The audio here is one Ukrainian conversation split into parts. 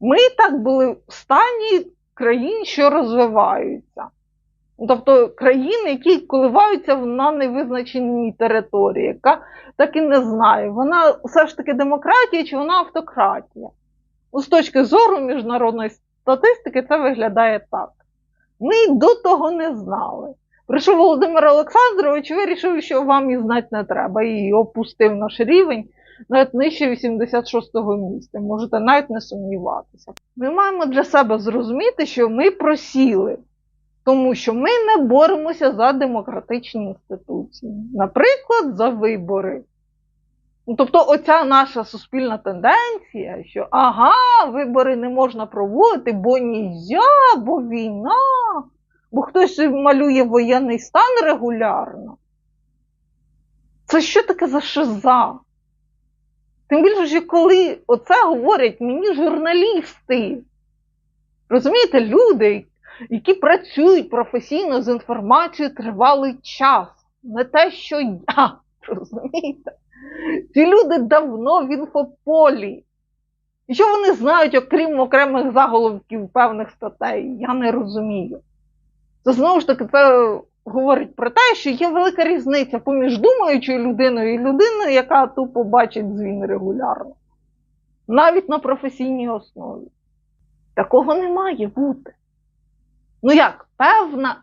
Ми так були в стані країн, що розвиваються. Тобто країни, які коливаються на невизначеній території, яка так і не знає, вона все ж таки демократія чи вона автократія. Ну, з точки зору міжнародної статистики, це виглядає так. Ми до того не знали. Прийшов Володимир Олександрович, вирішив, що вам і знати не треба, і опустив наш рівень навіть нижче 86-го місця. Можете навіть не сумніватися. Ми маємо для себе зрозуміти, що ми просіли, тому що ми не боремося за демократичні інституції, наприклад, за вибори. Ну, тобто, оця наша суспільна тенденція, що ага, вибори не можна проводити, бо нельзя, бо війна, бо хтось малює воєнний стан регулярно. Це що таке за шиза? Тим більше, що коли оце говорять мені журналісти, розумієте, люди, які працюють професійно з інформацією тривалий час, не те, що я, розумієте? Ці люди давно в інфополі. І що вони знають, окрім окремих заголовків певних статей, я не розумію. Це знову ж таки це говорить про те, що є велика різниця поміж думаючою людиною і людиною, яка тупо бачить дзвін регулярно. Навіть на професійній основі. Такого не має бути. Ну як, певна,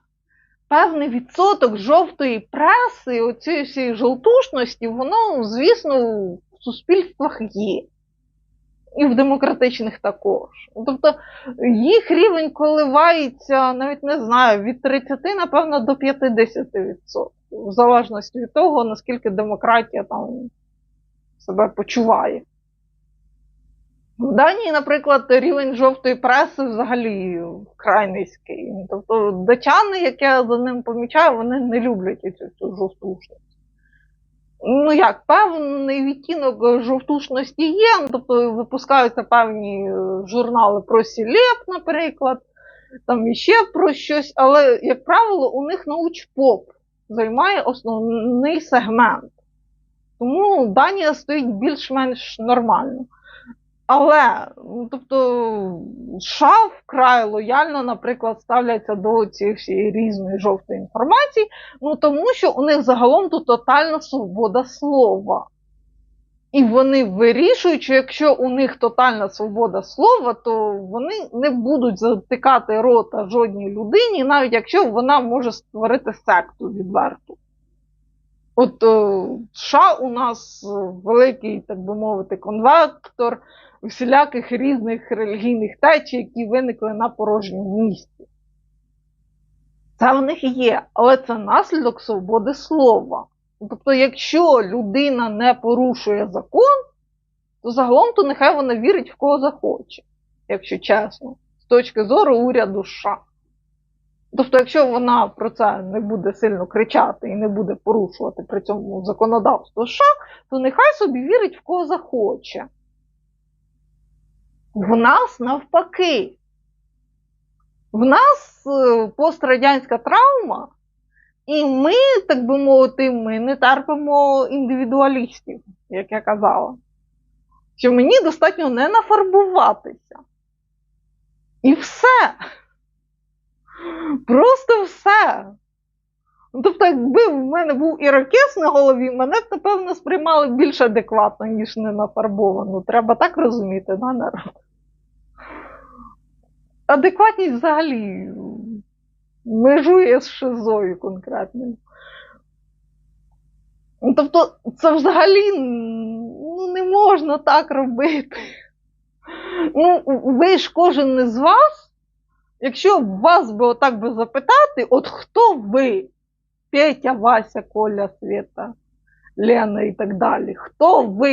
певний відсоток жовтої преси, оцієї всієї жовтушності, воно, звісно, в суспільствах є. І в демократичних також. Тобто їх рівень коливається, навіть не знаю, від 30, напевно, до 50%. В залежності від того, наскільки демократія там себе почуває. В Данії, наприклад, рівень жовтої преси взагалі вкрай низький. Тобто датчани, як я за ним помічаю, вони не люблять цю жовтушність. Ну як, певний відтінок жовтушності є, тобто випускаються певні е, журнали про Сілеп, наприклад, там іще про щось, але, як правило, у них научпоп займає основний сегмент. Тому Данія стоїть більш-менш нормально. Але, ну, тобто, США вкрай лояльно, наприклад, ставляться до цієї всієї різної жовтої інформації, ну тому що у них загалом тут тотальна свобода слова. І вони вирішують, що якщо у них тотальна свобода слова, то вони не будуть затикати рота жодній людині, навіть якщо вона може створити секту відверту. От е, США у нас великий, так би мовити, конвектор всіляких різних релігійних течій, які виникли на порожньому місці. Це в них є, але це наслідок свободи слова. Тобто, якщо людина не порушує закон, то загалом то нехай вона вірить в кого захоче, якщо чесно, з точки зору уряду США. Тобто, якщо вона про це не буде сильно кричати і не буде порушувати при цьому законодавство США, то нехай собі вірить в кого захоче. В нас навпаки. В нас е, пострадянська травма, і ми, так би мовити, ми не терпимо індивідуалістів, як я казала. Що мені достатньо не нафарбуватися. І все. Просто все. Ну, Тобто, якби в мене був ірокез на голові, мене б, напевно, сприймали більш адекватно, ніж не нафарбовану. Треба так розуміти, да, народ? Адекватність взагалі межує з шизою конкретною. Ну, Тобто, це взагалі ну, не можна так робити. Ну, ви ж кожен із вас, якщо вас би отак би запитати, от хто ви? Петя, Вася, Коля, Света, Лена і так далі. Хто ви?